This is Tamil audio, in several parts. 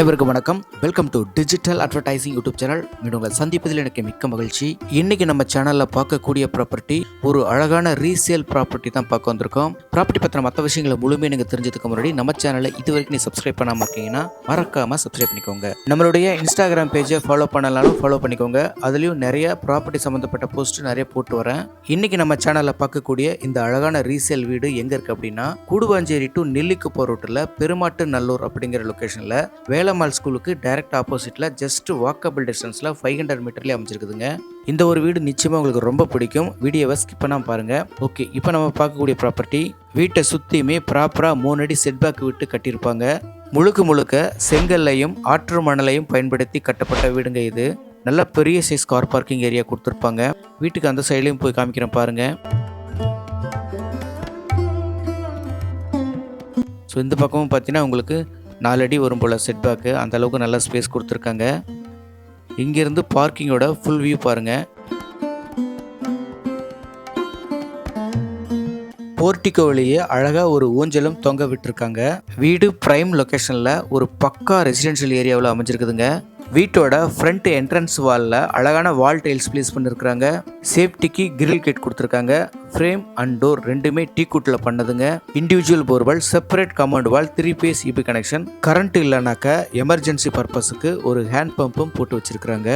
அனைவருக்கும் வணக்கம். Welcome to digital advertising YouTube channel மீண்டும் உங்களை சந்திப்பதில் எனக்கு மிக்க மகிழ்ச்சி. இன்னைக்கு நம்ம சேனல்ல பார்க்கக்கூடிய ப்ராப்பர்ட்டி ஒரு அழகான ரீசேல் ப்ராப்பர்ட்டி தான் பார்க்க வந்திருக்கோம். ப்ராப்பர்ட்டி பத்தின மற்ற விஷயங்களை முழுமையாக நீங்கள் தெரிஞ்சதுக்கு முன்னாடி நம்ம சேனலை இது வரைக்கும் நீ சப்ஸ்கிரைப் பண்ணாம இருக்கீங்கன்னா மறக்காம சப்ஸ்கிரைப் பண்ணிக்கோங்க. நம்மளுடைய இன்ஸ்டாகிராம் பேஜை ஃபாலோ பண்ணலாலும் ஃபாலோ பண்ணிக்கோங்க. அதுலயும் நிறைய ப்ராப்பர்ட்டி சம்மந்தப்பட்ட போஸ்ட் நிறைய போட்டு வரேன். இன்னைக்கு நம்ம சேனல்ல பார்க்கக்கூடிய இந்த அழகான ரீசேல் வீடு எங்க இருக்கு அப்படின்னா கூடுவாஞ்சேரி டு நெல்லிக்குப்போ ரோட்டில் பெருமாட்டு நல்லூர் அப்படிங்கிற லொக்கேஷனில் வேலம்மாள் ஸ்கூலுக்கு டைரக்ட் ஆப்போசிட்டில் ஜஸ்ட் வாக்கபிள் டிஸ்டன்ஸில் ஃபைவ் ஹண்ட்ரட் மீட்டர்லேயே அமைச்சிருக்குதுங்க இந்த ஒரு வீடு நிச்சயமாக உங்களுக்கு ரொம்ப பிடிக்கும். வீடியோவை ஸ்கிப் பண்ணாமல் பாருங்கள் ஓகே இப்போ நம்ம பார்க்கக்கூடிய ப்ராப்பர்ட்டி வீட்டை சுற்றியுமே ப்ராப்பராக மூணு அடி செட்பேக் விட்டு கட்டியிருப்பாங்க. முழுக்க முழுக்க செங்கல்லையும் ஆற்று மணலையும் பயன்படுத்தி கட்டப்பட்ட வீடுங்க இது. நல்ல பெரிய சைஸ் கார் பார்க்கிங் ஏரியா கொடுத்துருப்பாங்க. வீட்டுக்கு அந்த சைட்லையும் போய் காமிக்கிறேன் பாருங்கள் ஸோ இந்த பக்கமும் பார்த்தீங்கன்னா உங்களுக்கு நாலு அடி வரும் போல் செட்பேக்கு அந்த அளவுக்கு நல்லா ஸ்பேஸ் கொடுத்துருக்காங்க. இங்கேருந்து பார்க்கிங்கோட ஃபுல் வியூ பாருங்கள் போர்ட்டிகோ வழியே அழகாக ஒரு ஊஞ்சலும் தொங்க விட்டுருக்காங்க. வீடு ப்ரைம் லொக்கேஷனில் ஒரு பக்கா ரெசிடென்ஷியல் ஏரியாவில் அமைஞ்சிருக்குதுங்க. வீட்டோட ஃப்ரண்ட் என்ட்ரன்ஸ் வாலில் அழகான வால் டைல்ஸ் ப்ளேஸ் பண்ணியிருக்கிறாங்க சேஃப்டிக்கு கிரில் கேட் கொடுத்துருக்காங்க. ஃப்ரேம் அண்ட் டோர் ரெண்டுமே டீ குட்டில் பண்ணதுங்க. Individual borewell separate compound wall three phase EB connection. Current இல்லைனாக்க emergency பர்பஸுக்கு ஒரு ஹேண்ட் பம்பும் போட்டு வச்சிருக்கிறாங்க.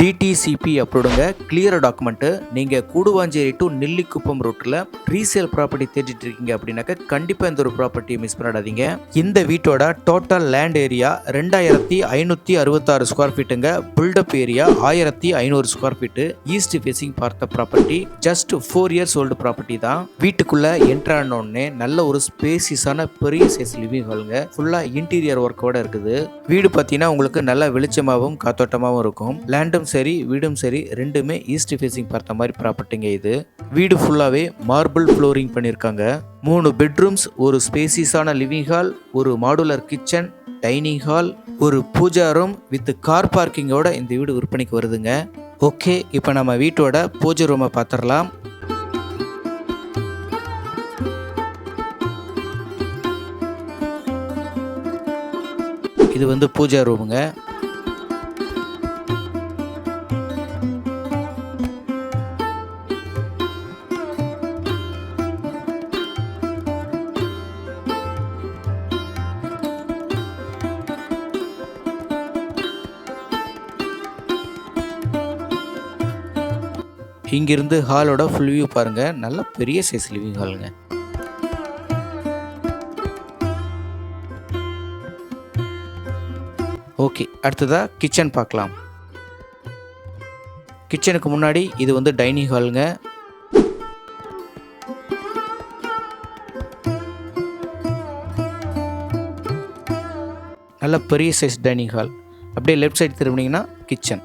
டிடிசிபி அப்ரூடுங்க கிளியர் டாக்குமெண்ட்டு. நீங்கள் கூடுவாஞ்சேரி டு நெல்லிக்குப்பம் ரூட்டில் ரீசேல் ப்ராப்பர்ட்டி தேடிட்டு இருக்கீங்க அப்படின்னாக்க கண்டிப்பாக இந்த ஒரு ப்ராப்பர்ட்டியை மிஸ் பண்ணிடாதீங்க இந்த வீட்டோட டோட்டல் லேண்ட் ஏரியா ரெண்டாயிரத்தி ஐநூற்றி அறுபத்தாறு ஸ்கொயர் ஃபீட்டுங்க. பில்டப் ஏரியா ஆயிரத்தி ஐநூறு ஸ்கொயர் ஃபீட்டு. ஈஸ்ட் ஃபேசிங் பார்த்த property. Just four years old property தான். வீட்டுக்குள்ள என்ட்ரு ஆனோடனே நல்ல ஒரு ஸ்பேசியஸான பெரிய சைஸ் லிவிங் ஹாலுங்க ஃபுல்லாக இன்டீரியர் ஒர்க்கோட இருக்குது. வீடு பார்த்தீங்கன்னா உங்களுக்கு நல்ல வெளிச்சமாகவும் காத்தோட்டமாகவும் இருக்கும். லேண்டும் சரி வீடும் சரி ரெண்டுமே ஈஸ்ட் ஃபேசிங் பார்த்த மாதிரி ப்ராப்பர்ட்டிங்க இது. வீடு ஃபுல்லாகவே மார்பிள் ஃப்ளோரிங் பண்ணியிருக்காங்க மூணு பெட்ரூம்ஸ் ஒரு ஸ்பேசியஸான லிவிங் ஹால் ஒரு மாடுலர் கிச்சன் டைனிங் ஹால் ஒரு பூஜா ரூம் வித் கார் பார்க்கிங்கோட இந்த வீடு விற்பனைக்கு வருதுங்க. ஓகே இப்போ நம்ம வீட்டோட பூஜை ரூமை பார்த்துடலாம். இது வந்து பூஜா ரூமுங்க. இங்கிருந்து ஹாலோட ஃபுல் வியூ பாருங்க. நல்ல பெரிய சைஸ் லிவிங் ஹாலுங்க ஓகே அடுத்ததாக கிச்சன் பார்க்கலாம். கிச்சனுக்கு முன்னாடி இது வந்து டைனிங் ஹாலுங்க நல்ல பெரிய சைஸ் டைனிங் ஹால் அப்படியே லெஃப்ட் சைடு திரும்பினீங்கன்னா கிச்சன்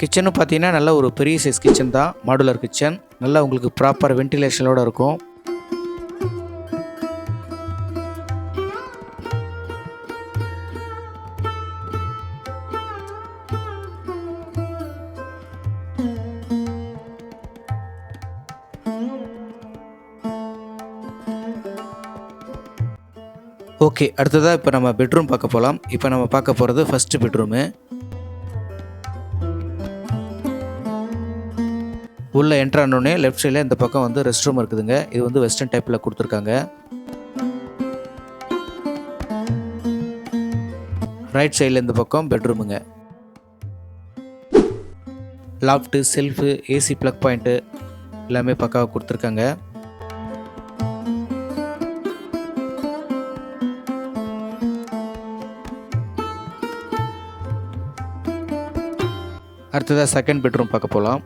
கிச்சனும் பார்த்தீங்கன்னா நல்ல ஒரு பெரிய சைஸ் கிச்சன் தான். மாடுலர் கிச்சன் நல்லா உங்களுக்கு ப்ராப்பர் வென்டிலேஷனோடு இருக்கும். ஓகே அடுத்ததாக இப்போ நம்ம பெட்ரூம் பார்க்க போகலாம் இப்போ நம்ம பார்க்க போகிறது ஃபஸ்ட்டு பெட்ரூமு உள்ளே என்ட்ரானோடனே லெஃப்ட் சைடில் இந்த பக்கம் வந்து ரெஸ்ட் ரூம் இருக்குதுங்க. இது வந்து வெஸ்டர்ன் டைப்பில் கொடுத்துருக்காங்க. ரைட் சைடில் இந்த பக்கம் பெட்ரூமுங்க loft shelf AC plug point எல்லாமே பக்காவாக கொடுத்துருக்காங்க. அடுத்ததாக செகண்ட் பெட்ரூம் பார்க்க போகலாம்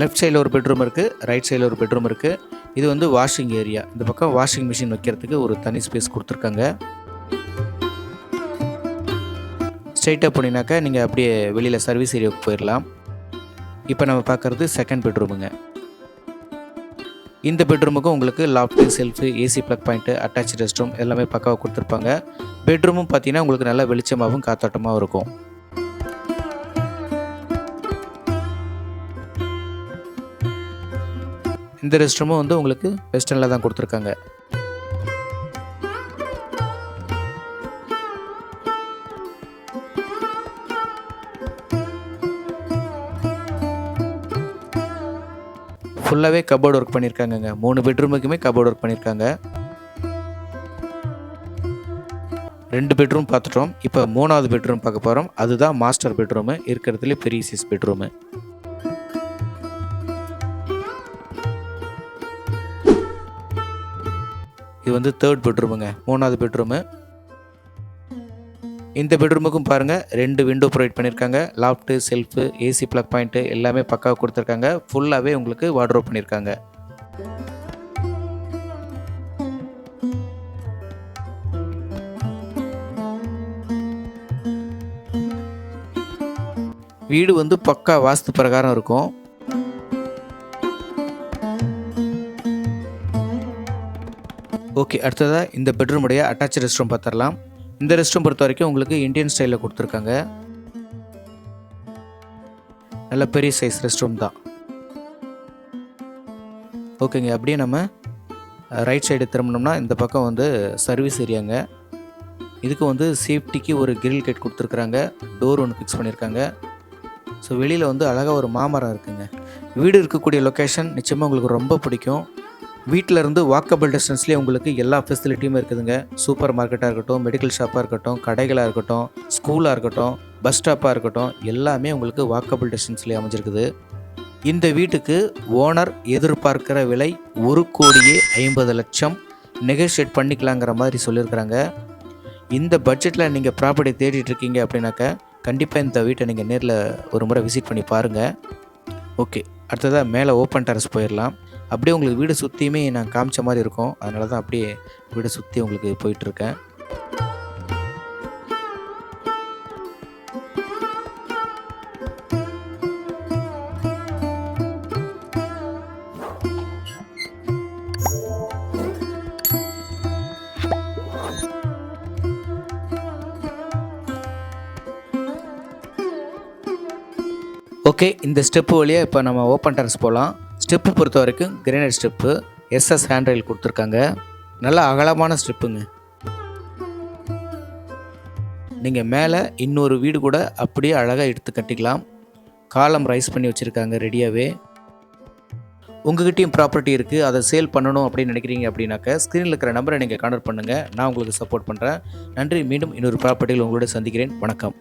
லெஃப்ட் சைடில் ஒரு பெட்ரூம் இருக்குது ரைட் சைடில் ஒரு பெட்ரூம் இருக்குது இது வந்து வாஷிங் ஏரியா இந்த பக்கம் வாஷிங் மிஷின் வைக்கிறதுக்கு ஒரு தனி ஸ்பேஸ் கொடுத்துருக்காங்க. ஸ்ட்ரைட்டாக போனீங்கனாக்கா நீங்கள் அப்படியே வெளியில் சர்வீஸ் ஏரியாவுக்கு போயிடலாம் இப்போ நம்ம பார்க்குறது செகண்ட் பெட்ரூமுங்க இந்த பெட்ரூமுக்கும் உங்களுக்கு loft shelf AC plug point attach rest room எல்லாமே பக்காவாக கொடுத்துருப்பாங்க. பெட்ரூமும் பார்த்தீங்கன்னா உங்களுக்கு நல்லா வெளிச்சமாகவும் காத்தோட்டமாகவும் இருக்கும். இந்த ரெஸ்ட் ரூமும் வந்து உங்களுக்கு வெஸ்டர்னில் தான் கொடுத்துருக்காங்க. ஃபுல்லாகவே கபோர்டு ஒர்க் பண்ணியிருக்காங்கங்க மூணு பெட்ரூமுக்குமே கபோர்டு ஒர்க் பண்ணியிருக்காங்க ரெண்டு பெட்ரூம் பார்த்துட்டோம். இப்போ மூணாவது பெட்ரூம் பார்க்க போகிறோம் அதுதான் மாஸ்டர் பெட்ரூமு இருக்கிறதுலே பெரிய சைஸ் பெட்ரூமு இது வந்து தேர்ட் பெட்ரூமுங்க மூணாவது பெட்ரூமு இந்த பெட்ரூமுக்கும் பாருங்கள் ரெண்டு விண்டோ ப்ரொவைட் பண்ணியிருக்காங்க loft shelf AC plug point எல்லாமே பக்காவாக கொடுத்துருக்காங்க. ஃபுல்லாகவே உங்களுக்கு வார்ட்ரோப் பண்ணியிருக்காங்க வீடு வந்து பக்கா வாஸ்து பிரகாரம் இருக்கும். ஓகே அடுத்ததாக இந்த பெட்ரூமுடைய அட்டாச் ரெஸ்ட் ரூம் பார்த்துடலாம் இந்த ரெஸ்ட் ரூம் பொறுத்த வரைக்கும் உங்களுக்கு இந்தியன் ஸ்டைலில் கொடுத்துருக்காங்க. நல்ல பெரிய சைஸ் ரெஸ்ட் ரூம் தான். ஓகேங்க அப்படியே நம்ம ரைட் சைடு திரும்பினோம்னா இந்த பக்கம் வந்து சர்வீஸ் ஏரியாங்க இதுக்கு வந்து சேஃப்டிக்கு ஒரு கிரில் கேட் கொடுத்துருக்குறாங்க. டோர் ஒன்று ஃபிக்ஸ் பண்ணியிருக்காங்க ஸோ வெளியில் வந்து அழகாக ஒரு மாமரம் இருக்குங்க. வீடு இருக்கக்கூடிய லொக்கேஷன் நிச்சயமாக உங்களுக்கு ரொம்ப பிடிக்கும். வீட்டில் இருந்து வாக்கபிள் டிஸ்டன்ஸ்லேயே உங்களுக்கு எல்லா ஃபெசிலிட்டியுமே இருக்குதுங்க. சூப்பர் மார்க்கெட்டாக இருக்கட்டும் மெடிக்கல் ஷாப்பாக இருக்கட்டும் கடைகளாக இருக்கட்டும் ஸ்கூலாக இருக்கட்டும் பஸ் ஸ்டாப்பாக இருக்கட்டும் எல்லாமே உங்களுக்கு வாக்கபிள் டிஸ்டன்ஸ்லேயே அமைஞ்சிருக்குது. இந்த வீட்டுக்கு ஓனர் எதிர்பார்க்கிற விலை ஒரு கோடியே ஐம்பது லட்சம். நெகோஷியேட் பண்ணிக்கலாங்கிற மாதிரி சொல்லியிருக்கிறாங்க. இந்த பட்ஜெட்டில் நீங்கள் ப்ராப்பர்ட்டி தேடிட்டு இருக்கீங்க அப்படின்னாக்கா கண்டிப்பாக இந்த வீட்டை நீங்கள் நேரில் ஒரு முறை விசிட் பண்ணி பாருங்கள் ஓகே அடுத்ததாக மேலே ஓப்பன் டெரஸ் போயிடலாம். அப்படியே உங்களுக்கு வீடு சுற்றியுமே நான் காமிச்ச மாதிரி இருக்கும். அதனால தான் அப்படியே வீடை சுற்றி உங்களுக்கு போயிட்டுருக்கேன் ஓகே இந்த ஸ்டெப்பு வழியாக இப்போ நம்ம ஓப்பன் டெரஸ் போகலாம் ஸ்டெப்பு பொறுத்த வரைக்கும் granite step SS hand rail கொடுத்துருக்காங்க. நல்ல அகலமான ஸ்டெப்புங்க. நீங்கள் மேலே இன்னொரு வீடு கூட அப்படியே அழகாக எடுத்து கட்டிக்கலாம். காலம் ரைஸ் பண்ணி வச்சுருக்காங்க ரெடியாகவே உங்ககிட்டயும் ப்ராப்பர்ட்டி இருக்குது அதை சேல் பண்ணணும் அப்படின்னு நினைக்கிறீங்க அப்படின்னாக்க ஸ்க்ரீனில் இருக்கிற நம்பரை நீங்கள் கான்டாக்ட் பண்ணுங்கள் நான் உங்களுக்கு சப்போர்ட் பண்ணுறேன் நன்றி மீண்டும் இன்னொரு ப்ராப்பர்ட்டியில் உங்களோட சந்திக்கிறேன். வணக்கம்.